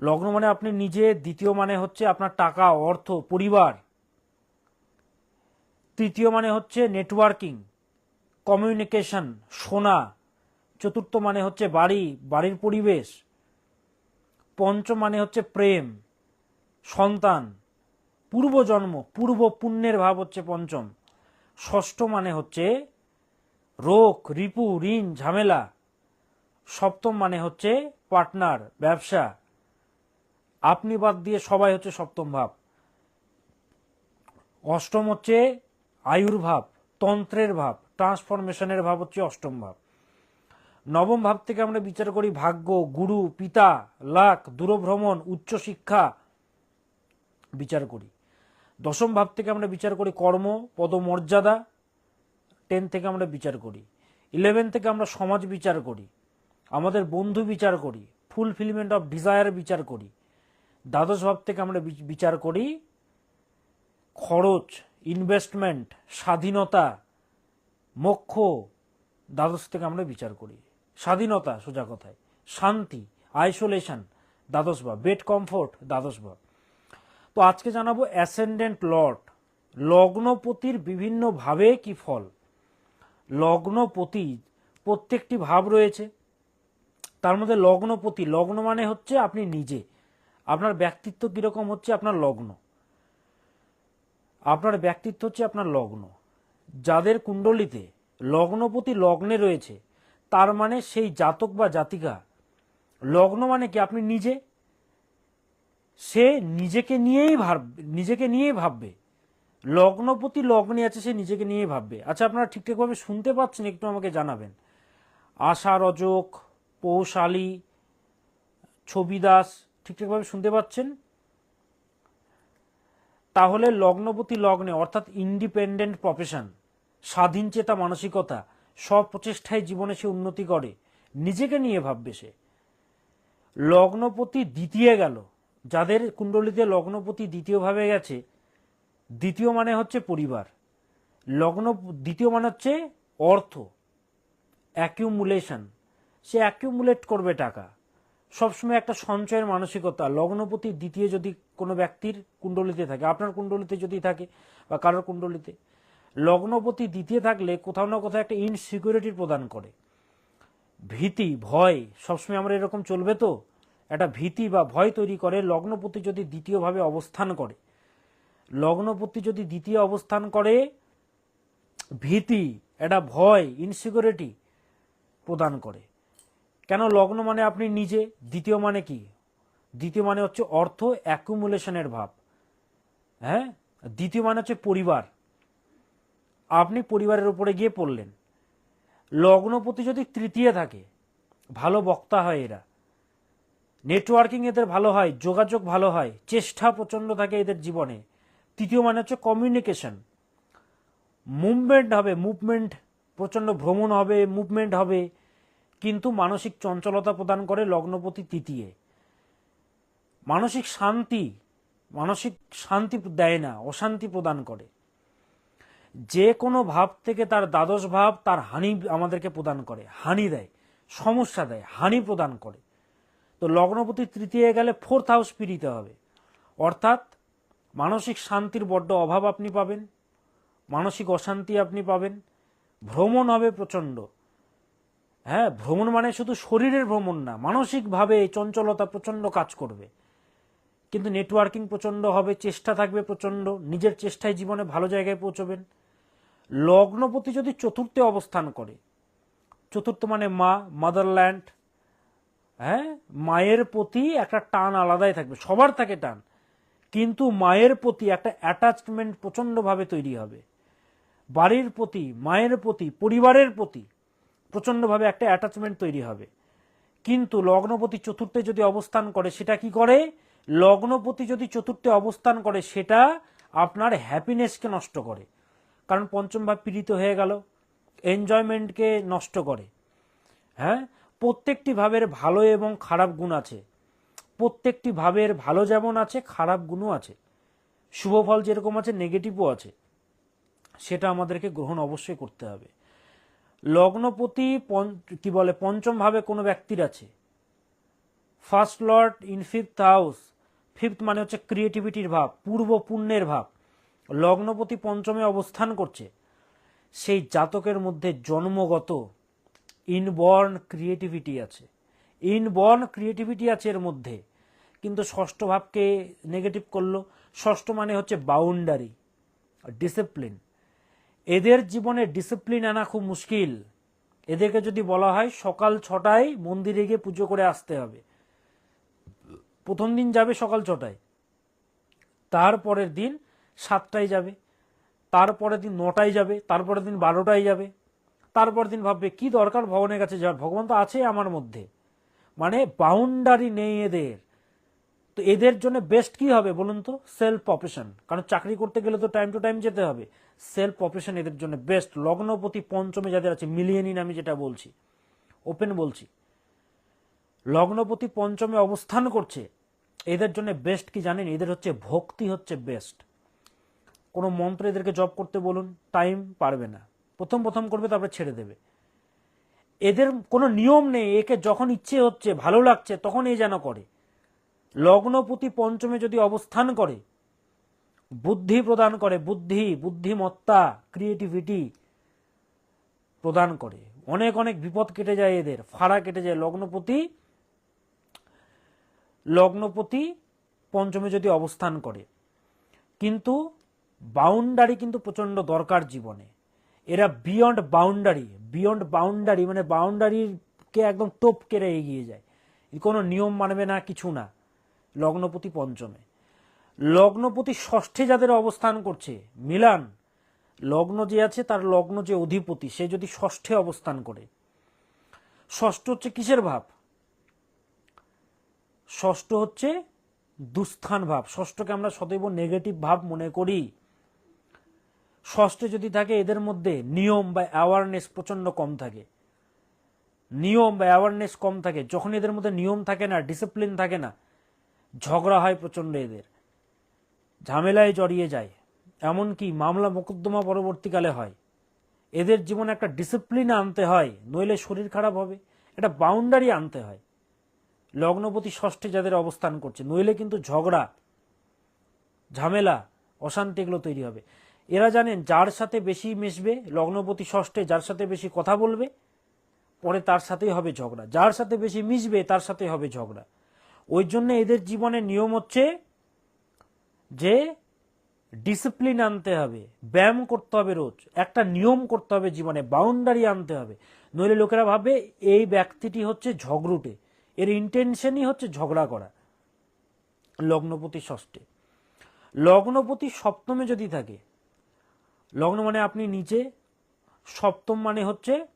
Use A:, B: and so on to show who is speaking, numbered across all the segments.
A: লগ্ন মানে আপনি নিজে, দ্বিতীয় মানে হচ্ছে আপনার টাকা, অর্থ, পরিবার। তৃতীয় মানে হচ্ছে নেটওয়ার্কিং কমিউনিকেশন শোনা। চতুর্থ মানে হচ্ছে বাড়ি, বাড়ির পরিবেশ। পঞ্চম মানে হচ্ছে প্রেম, সন্তান। পূর্বজন্ম, পূর্ব পুণ্যের ভাব হচ্ছে পঞ্চম। ষষ্ঠ মানে হচ্ছে রোগ, রিপু, ঋণ, ঝামেলা। সপ্তম মানে হচ্ছে পার্টনার ব্যবসা। আপনি বাদ দিয়ে সবাই হচ্ছে সপ্তম ভাব। অষ্টম হচ্ছে আয়ুর ভাব তন্ত্রের ভাব, ট্রান্সফরমেশনের ভাব হচ্ছে অষ্টম ভাব। নবম ভাব থেকে আমরা বিচার করি ভাগ্য, গুরু, পিতা, লাখ, দূরভ্রমণ উচ্চশিক্ষা বিচার করি। দশম ভাব থেকে আমরা বিচার করি কর্ম, পদমর্যাদা। টেন থেকে আমরা বিচার করি। ইলেভেন থেকে আমরা সমাজ বিচার করি। আমাদের বন্ধু বিচার করি। ফুলফিলমেন্ট অফ ডিজায়ার বিচার করি। দ্বাদশ ভাব থেকে আমরা বিচ- বিচার করি, খরচ ইনভেস্টমেন্ট স্বাধীনতা, মোক্ষ, দ্বাদশ থেকে আমরা বিচার করি। স্বাধীনতা, সোজা কথায়। শান্তি আইসোলেশন দ্বাদশ ভাব। বেড কমফোর্ট দ্বাদশ ভাব। তো আজকে জানাব অ্যাসেন্ডেন্ট লর্ড লগ্নপতির বিভিন্ন ভাবে কি ফল? লগ্নপতি, প্রত্যেকটি ভাব রয়েছে। তার মধ্যে লগ্নপতি, লগ্ন মানে হচ্ছে আপনি নিজে। আপনার ব্যক্তিত্ব কীরকম হচ্ছে? আপনার লগ্ন। আপনার ব্যক্তিত্ব হচ্ছে আপনার লগ্ন। যাদের কুণ্ডলিতে লগ্নপতি লগ্নে রয়েছে, তার মানে সেই জাতক বা জাতিকা, লগ্ন মানে কি? আপনি নিজে। সে নিজেকে নিয়েই ভাব, নিজেকে নিয়েই ভাববে। লগ্নপতি লগ্নে আছে, সে নিজেকে নিয়েই ভাববে। আচ্ছা আপনারা ঠিকঠাকভাবে শুনতে পাচ্ছেন, একটু আমাকে জানাবেন। আশা রজক পৌশালী ছবি দাস ঠিকঠাকভাবে শুনতে পাচ্ছেন? তাহলে লগ্নপতি লগ্নে, অর্থাৎ ইন্ডিপেন্ডেন্ট প্রফেশন স্বাধীন চেতা মানসিকতা, সব প্রচেষ্টায় জীবনে সে উন্নতি করে। নিজেকে নিয়ে ভাববে সে। লগ্নপতি দ্বিতীয় গেল। যাদের কুণ্ডলিতে লগ্নপতি দ্বিতীয়ভাবে গেছে, দ্বিতীয় মানে হচ্ছে পরিবার। লগ্ন, দ্বিতীয় মানে হচ্ছে অর্থ। অ্যাকিউমুলেশন সে অ্যাকিউমুলেট করবে টাকা। সবসময় একটা সঞ্চয়ের মানসিকতা। লগ্নপতি দ্বিতীয় যদি কোনো ব্যক্তির কুণ্ডলিতে থাকে, আপনার কুণ্ডলিতে যদি থাকে বা কারোর কুণ্ডলিতে, লগ্নপতি দ্বিতীয় থাকলে কোথাও না কোথাও একটা ইনসিকিউরিটি প্রদান করে। ভীতি, ভয়, সবসময় আমরা এরকম চলবে তো? একটা ভীতি বা ভয় তৈরি করে, লগ্নপতি যদি দ্বিতীয়ভাবে অবস্থান করে। লগ্নপতি যদি দ্বিতীয় অবস্থান করে, ভীতি, একটা ভয় ইনসিকিউরিটি প্রদান করে। কেন লগ্ন মানে আপনি নিজে, দ্বিতীয় মানে কি? দ্বিতীয় মানে হচ্ছে অর্থ অ্যাকুমুলেশনের ভাব। হ্যাঁ? দ্বিতীয় মানে হচ্ছে পরিবার। আপনি পরিবারের উপরে গিয়ে পড়লেন। লগ্নপতি যদি তৃতীয় থাকে, ভালো বক্তা হয় এরা। নেটওয়ার্কিং এদের ভালো হয়, যোগাযোগ ভালো হয়, চেষ্টা প্রচণ্ড থাকে এদের জীবনে। তৃতীয় মানে হচ্ছে কমিউনিকেশন মুভমেন্ট হবে মুভমেন্ট প্রচণ্ড ভ্রমণ হবে মুভমেন্ট হবে। কিন্তু মানসিক চঞ্চলতা প্রদান করে লগ্নপতি তৃতীয়। মানসিক শান্তি মানসিক শান্তি দেয় না, অশান্তি প্রদান করে। যে কোনো ভাব থেকে তার দ্বাদশ ভাব তার হানি আমাদেরকে প্রদান করে, হানি দেয়, সমস্যা দেয়, হানি প্রদান করে। তো লগ্নপতি তৃতীয় গেলে ফোর্থ হাউস পিড়িতে হবে। অর্থাৎ মানসিক শান্তির বড্ড অভাব আপনি পাবেন, মানসিক অশান্তি আপনি পাবেন, ভ্রমণ হবে প্রচণ্ড। হ্যাঁ ভ্রমণ মানে শুধু শরীরের ভ্রমণ না, মানসিকভাবে চঞ্চলতা প্রচণ্ড কাজ করবে। কিন্তু নেটওয়ার্কিং প্রচণ্ড হবে, চেষ্টা থাকবে প্রচণ্ড, নিজের চেষ্টায় জীবনে ভালো জায়গায় পৌঁছবেন। লগ্নপতি যদি চতুর্থে অবস্থান করে, চতুর্থ মানে মা মাদারল্যান্ড হ্যাঁ মায়ের প্রতি একটা টান আলাদাই থাকবে, সবার থাকে টান। কিন্তু মায়ের প্রতি একটা অ্যাটাচমেন্ট প্রচণ্ডভাবে তৈরি হবে। বাড়ির প্রতি, মায়ের প্রতি, পরিবারের প্রতি প্রচণ্ডভাবে একটা অ্যাটাচমেন্ট তৈরি হবে। কিন্তু লগ্নপতি চতুর্থে যদি অবস্থান করে, সেটা কি করে? লগ্নপতি যদি চতুর্থে অবস্থান করে, সেটা আপনার হ্যাপিনেসকে নষ্ট করে। কারণ পঞ্চম ভাব পীড়িত হয়ে গেল এনজয়মেন্টকে নষ্ট করে। হ্যাঁ? প্রত্যেকটি ভাবের ভালো এবং খারাপ গুণ আছে। প্রত্যেকটি ভাবের ভালো যেমন আছে, খারাপ গুণও আছে। শুভ ফল যেরকম আছে নেগেটিভও আছে। সেটা আমাদেরকে গ্রহণ অবশ্যই করতে হবে। লগ্নপতি কি বলে পঞ্চম ভাবে কোনো ব্যক্তির আছে? First lord in fifth house fifth মানে হচ্ছে ক্রিয়েটিভিটির ভাব, পূর্ব পুণ্যের ভাব। লগ্নপতি পঞ্চমে অবস্থান করছে। সেই জাতকের মধ্যে জন্মগত ইনবর্ন ক্রিয়েটিভিটি আছে। ইনবর্ন ক্রিয়েটিভিটি আছে এর মধ্যে। কিন্তু ষষ্ঠ ভাবকে নেগেটিভ করল। ষষ্ঠ মানে হচ্ছে বাউন্ডারি ডিসিপ্লিন এদের জীবনে ডিসিপ্লিন আনা খুব মুশকিল। এদেরকে যদি বলা হয়, সকাল ছটায় মন্দিরে গিয়ে পুজো করে আসতে হবে। প্রথম দিন যাবে সকাল ছটায়। তারপরের দিন সাতটায় যাবে। তারপরের দিন নটায় যাবে। তারপরের দিন বারোটায় যাবে। তারপরের দিন ভাববে, কি দরকার ভগবানের কাছে যাওয়ার? ভগবান তো আছে আমার মধ্যে। মানে বাউন্ডারি নেই এদের। তো এদের জন্য বেস্ট কি হবে বলুন তো? সেলফ অপারেশন কারণ চাকরি করতে গেলে তো টাইম টু টাইম যেতে হবে। সেলফ অপারেশন এদের জন্য বেস্ট লগ্নপতি পঞ্চমে যাদের আছে মিলিয়নিন আমি যেটা বলছি ওপেন বলছি, লগ্নপতি পঞ্চমে অবস্থান করছে, এদের জন্য বেস্ট কি জানেন? এদের হচ্ছে ভক্তি হচ্ছে বেস্ট কোনো মন্ত্র এদেরকে জব করতে বলুন টাইম পারবে না। প্রথম প্রথম করবে, তারপরে ছেড়ে দেবে। এদের কোনো নিয়ম নেই, একে যখন ইচ্ছে হচ্ছে, ভালো লাগছে, তখন এ যেন করে। লগ্নপতি পঞ্চমে যদি অবস্থান করে, বুদ্ধি প্রদান করে, বুদ্ধি, বুদ্ধিমত্তা ক্রিয়েটিভিটি প্রদান করে, অনেক অনেক বিপদ কেটে যায় এদের, ফাড়া কেটে যায় লগ্নপতি লগ্নপতি পঞ্চমে যদি অবস্থান করে, কিন্তু বাউন্ডারি কিন্তু প্রচণ্ড দরকার জীবনে। এরা বিয়ন্ড বাউন্ডারি বিয়ন্ড বাউন্ডারি মানে বাউন্ডারিকে একদম টোপ কেড়ে এগিয়ে যায়। কোনো নিয়ম মানবে না, কিছু না। লগ্নপতি পঞ্চমে। লগ্নপতি ষষ্ঠে যাদের অবস্থান করছে, মিলান, লগ্ন যে আছে তার লগ্ন যে অধিপতি, সে যদি ষষ্ঠে অবস্থান করে। ষষ্ঠ হচ্ছে কিসের ভাব? ষষ্ঠ হচ্ছে দুস্থান ভাব। ষষ্ঠকে আমরা সদৈব নেগেটিভ ভাব মনে করি। ষষ্ঠে যদি থাকে, এদের মধ্যে নিয়ম বা অ্যাওয়ারনেস প্রচণ্ড কম থাকে। নিয়ম বা অ্যাওয়ারনেস কম থাকে। যখন এদের মধ্যে নিয়ম থাকে না ডিসিপ্লিন থাকে না ঝগড়া হয় প্রচণ্ড এদের। ঝামেলায় জড়িয়ে যায়, এমনকি মামলা মোকদ্দমা পরবর্তীকালে হয়। এদের জীবনে একটা ডিসিপ্লিন আনতে হয়, নইলে শরীর খারাপ হবে, একটা বাউন্ডারি আনতে হয়। লগ্নপতি ষষ্ঠে যাদের অবস্থান করছে, নইলে কিন্তু ঝগড়া, ঝামেলা, অশান্তি এগুলো তৈরি হবে। এরা জানেন যার সাথে বেশি মিশবে, লগ্নপতি ষষ্ঠে যার সাথে বেশি কথা বলবে, পরে তার সাথেই হবে ঝগড়া। যার সাথে বেশি মিশবে, তার সাথে হবে ঝগড়া। ওই জন্য এদের জীবনে নিয়ম হচ্ছে যে ডিসিপ্লিন আনতে হবে, ব্যায়াম করতে হবে রোজ। একটা নিয়ম করতে হবে জীবনে বাউন্ডারি আনতে হবে। নইলে লোকেরা ভাবে এই ব্যক্তিটি হচ্ছে ঝগড়ুটে। এর ইন্টেনশনই হচ্ছে ঝগড়া করা। লগ্নপতি ষষ্ঠে। লগ্নপতি সপ্তমে যদি থাকে, লগ্ন মানে আপনি নিচে, সপ্তম মানে হচ্ছে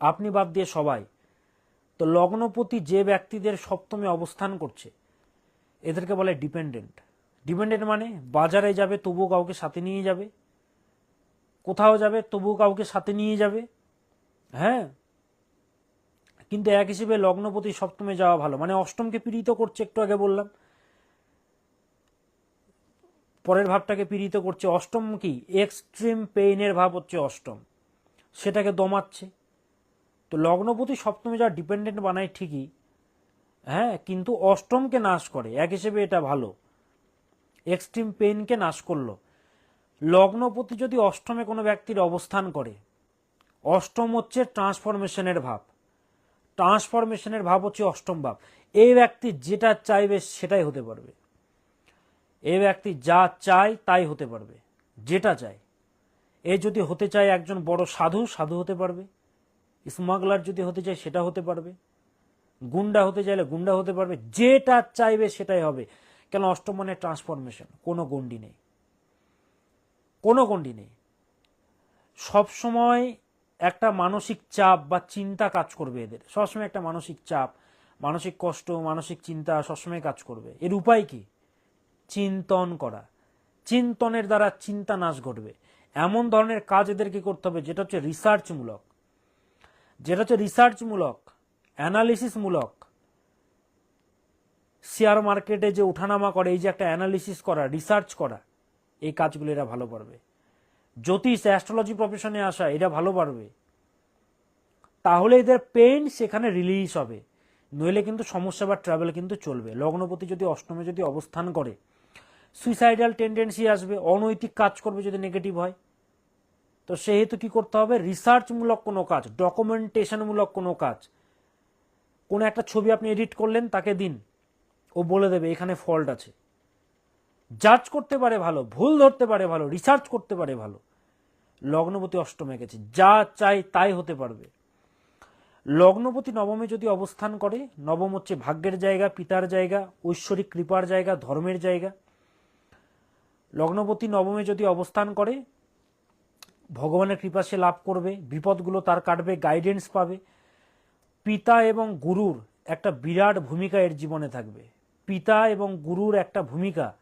A: আপনি বাদ দিয়ে সবাই। তো লগ্নপতি যে ব্যক্তিদের সপ্তমে অবস্থান করছে, এদেরকে বলে ডিপেন্ডেন্ট। ডিপেন্ডেন্ট মানে বাজারে যাবে, তবুও কাউকে সাথে নিয়ে যাবে। কোথাও যাবে, তবুও কাউকে সাথে নিয়ে যাবে। হ্যাঁ? কিন্তু এক হিসেবে লগ্নপতি সপ্তমে যাওয়া ভালো। মানে অষ্টমকে পীড়িত করছে, একটু আগে বললাম। পরের ভাবটাকে পীড়িত করছে। অষ্টম কি? এক্সট্রিম পেইনের ভাব হচ্ছে অষ্টম। সেটাকে দমাচ্ছে। তো লগ্নপতি সপ্তমে যা ডিপেন্ডেন্ট বানায় ঠিকই হ্যাঁ কিন্তু অষ্টমকে নাশ করে। এক হিসেবে এটা ভালো। এক্সট্রিম পেইনকে নাশ করল। লগ্নপতি যদি অষ্টমে কোনো ব্যক্তির অবস্থান করে, অষ্টম হচ্ছে ট্রান্সফরমেশনের ভাব। ট্রান্সফরমেশনের ভাব হচ্ছে অষ্টম ভাব। এই ব্যক্তি যেটা চাইবে সেটাই হতে পারবে। এই ব্যক্তি যা চায় তাই হতে পারবে, যেটা চায়। এ যদি হতে চায় একজন বড় সাধু সাধু হতে পারবে। স্মাগলার যদি হতে চায় সেটা হতে পারবে। গুন্ডা হতে চাইলে গুন্ডা হতে পারবে, যেটা চাইবে সেটাই হবে। কেন অষ্টম মানে ট্রান্সফরমেশন? কোনো গণ্ডি নেই। কোনো গণ্ডি নেই। সবসময় একটা মানসিক চাপ বা চিন্তা কাজ করবে এদের। সবসময় একটা মানসিক চাপ, মানসিক কষ্ট, মানসিক চিন্তা সবসময় কাজ করবে। এর উপায় কি? চিন্তন করা। চিন্তনের দ্বারা চিন্তা নাশ ঘটবে। এমন ধরনের কাজ এদেরকে করতে হবে, যেটা হচ্ছে রিসার্চমূলক যেটা হচ্ছে রিসার্চমূলক অ্যানালিসিসমূলক শেয়ার মার্কেটে যে ওঠানামা করে, এই যে একটা অ্যানালিসিস করা রিসার্চ করা, এই কাজগুলো এরা ভালো পারবে। জ্যোতিষ অ্যাস্ট্রোলজি প্রফেশনে আসা এরা ভালো পারবে। তাহলে এদের পেইন সেখানে রিলিজ হবে। নইলে কিন্তু সমস্যা বা ট্রাভেল কিন্তু চলবে। লগ্নপতি যদি অষ্টমে যদি অবস্থান করে সুইসাইডাল টেন্ডেন্সি আসবে, অনৈতিক কাজ করবে যদি নেগেটিভ হয়। তো সেহেতু কি করতে হবে? রিসার্চমূলক কোনো কাজ ডকুমেন্টেশনমূলক কোনো কাজ। কোনো একটা ছবি আপনি এডিট করলেন, তাকে দিন। ও বলে দেবে, এখানে ফল্ট আছে। জাজ করতে পারে ভালো, ভুল ধরতে পারে ভালো রিসার্চ করতে পারে ভালো। লগ্নপতি অষ্টমে গেছে, যা চাই তাই হতে পারবে। লগ্নপতি নবমে যদি অবস্থান করে, নবম হচ্ছে ভাগ্যের জায়গা, পিতার জায়গা, ঐশ্বরিক কৃপার জায়গা, ধর্মের জায়গা। লগ্নপতি নবমে যদি অবস্থান করে ভগবানের কৃপা সে লাভ করবে, বিপদগুলো তার কাটবে গাইডেন্স পাবে। পিতা এবং গুরুর একটা বিরাট ভূমিকা এর জীবনে থাকবে। পিতা এবং গুরুর একটা ভূমিকা,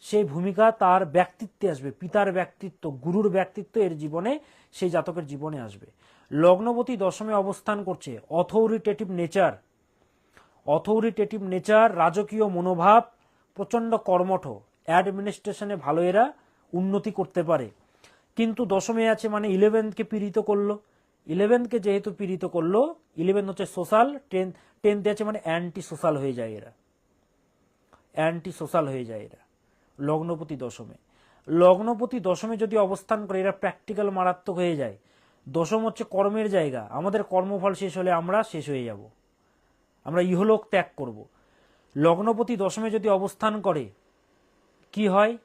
A: সেই ভূমিকা তার ব্যক্তিত্বে আসবে, পিতার ব্যক্তিত্ব, গুরুর ব্যক্তিত্ব এর জীবনে, সেই জাতকের জীবনে আসবে। লগ্নবতী দশমে অবস্থান করছে অথরিটেটিভ নেচার অথরিটেটিভ নেচার রাজকীয় মনোভাব, প্রচণ্ড কর্মঠ। অ্যাডমিনিস্ট্রেশনে ভালো এরা, উন্নতি করতে পারে। কিন্তু দশমে আছে মানে ইলেভেন্থকে পীড়িত করল। ইলেভেন্থকে যেহেতু পীড়িত করল ইলেভেন হচ্ছে সোশ্যাল টেন টেন্থে আছে মানে অ্যান্টি সোশ্যাল হয়ে যায় এরা। অ্যান্টি সোশ্যাল হয়ে যায় এরা। লগ্নপতি দশমে। লগ্নপতি দশমে যদি অবস্থান করে, এরা প্র্যাকটিক্যাল মারাত্মক হয়ে যায়। দশম হচ্ছে কর্মের জায়গা। আমাদের কর্মফল শেষ হলে আমরা শেষ হয়ে যাব। আমরা ইহলোক ত্যাগ করব। লগ্নপতি দশমে যদি অবস্থান করে, কি হয়?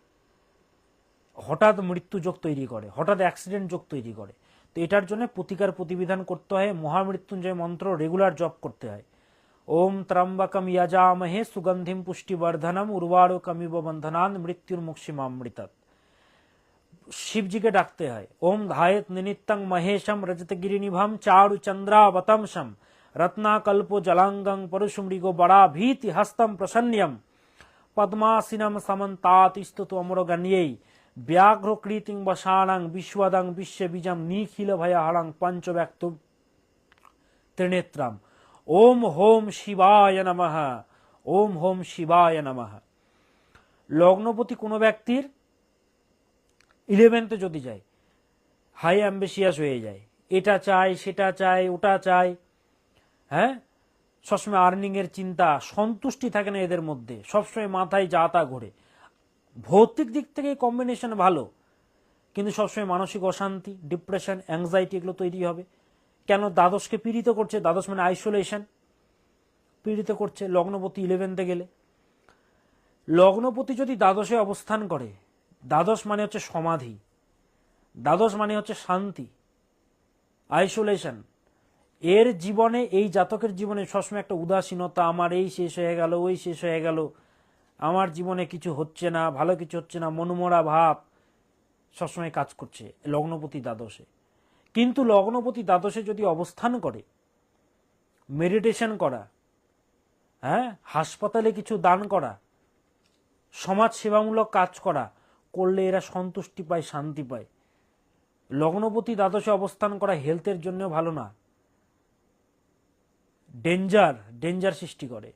A: হঠাৎ মৃত্যু যোগ তৈরি করে, হঠাৎ অ্যাক্সিডেন্ট যোগ তৈরি করে। তো এটার জন্য প্রতিকার প্রতিবিধান করতে হয়, মহামৃত্যুঞ্জয় মন্ত্র রেগুলার জপ করতে হয়। ওম ত্রম্বকম ইয়াজামহে সুগন্ধিম পুষ্টিবর্ধনম উর্বারকমিব বন্ধনান মৃত্যুর মুক্ষিমামৃতাৎ শিবজিকে ডাকতে হয়, ওম ধায়ত নিনিত্যং মহেশম রজতগিরিনিভম চারু চন্দ্রাবতংশম রত্নাকল্প জলাঙ্গং পরশুমৃগো বড়া ভীতি হস্তম প্রসন্ন্যম। পদ্মাসিনম সমন্তাত স্তুত ব্যাঘ্রকৃতিং বসানাং বিশ্বদং বিশ্ববীজম নিখিল ভয়হরং পঞ্চব্যক্ত ত্রিনেত্রম। ওম হোম শিবায় নমঃ। ওম হোম শিবায় নমঃ। লগ্নপতি কোনো ব্যক্তির ইলেভেন্থে যদি যায় হাই অ্যাম্বিশিয়াস হয়ে যায়, এটা চাই সেটা চাই ওটা চাই হ্যাঁ? সবসময় আর্নিং এর চিন্তা, সন্তুষ্টি থাকে না এদের মধ্যে, সবসময় মাথায় যা তা ঘোরে। ভৌতিক দিক থেকে কম্বিনেশন ভালো, কিন্তু সবসময় মানসিক অশান্তি ডিপ্রেশন অ্যাংজাইটি এগুলো তৈরি হবে। কেন? দ্বাদশকে পীড়িত করছে, দ্বাদশ মানে আইসোলেশন পীড়িত করছে লগ্নপতি ইলেভেনতে গেলে। লগ্নপতি যদি দ্বাদশে অবস্থান করে, দ্বাদশ মানে হচ্ছে সমাধি। দ্বাদশ মানে হচ্ছে শান্তি আইসোলেশন এর জীবনে, এই জাতকের জীবনে সবসময় একটা উদাসীনতা, আমার এই শেষ হয়ে গেল, ওই শেষ হয়ে গেল। আমার জীবনে কিছু হচ্ছে না, ভালো কিছু হচ্ছে না, মনোমরা ভাব সবসময় কাজ করছে লগ্নপতি দ্বাদশে। কিন্তু লগ্নপতি দ্বাদশে যদি অবস্থান করে মেডিটেশন করা হ্যাঁ হাসপাতালে কিছু দান করা, সমাজ সেবামূলক কাজ করা, করলে এরা সন্তুষ্টি পায়, শান্তি পায়। লগ্নপতি দ্বাদশে অবস্থান করা হেলথের জন্য ভালো না। ডেঞ্জার ডেঞ্জার সৃষ্টি করে।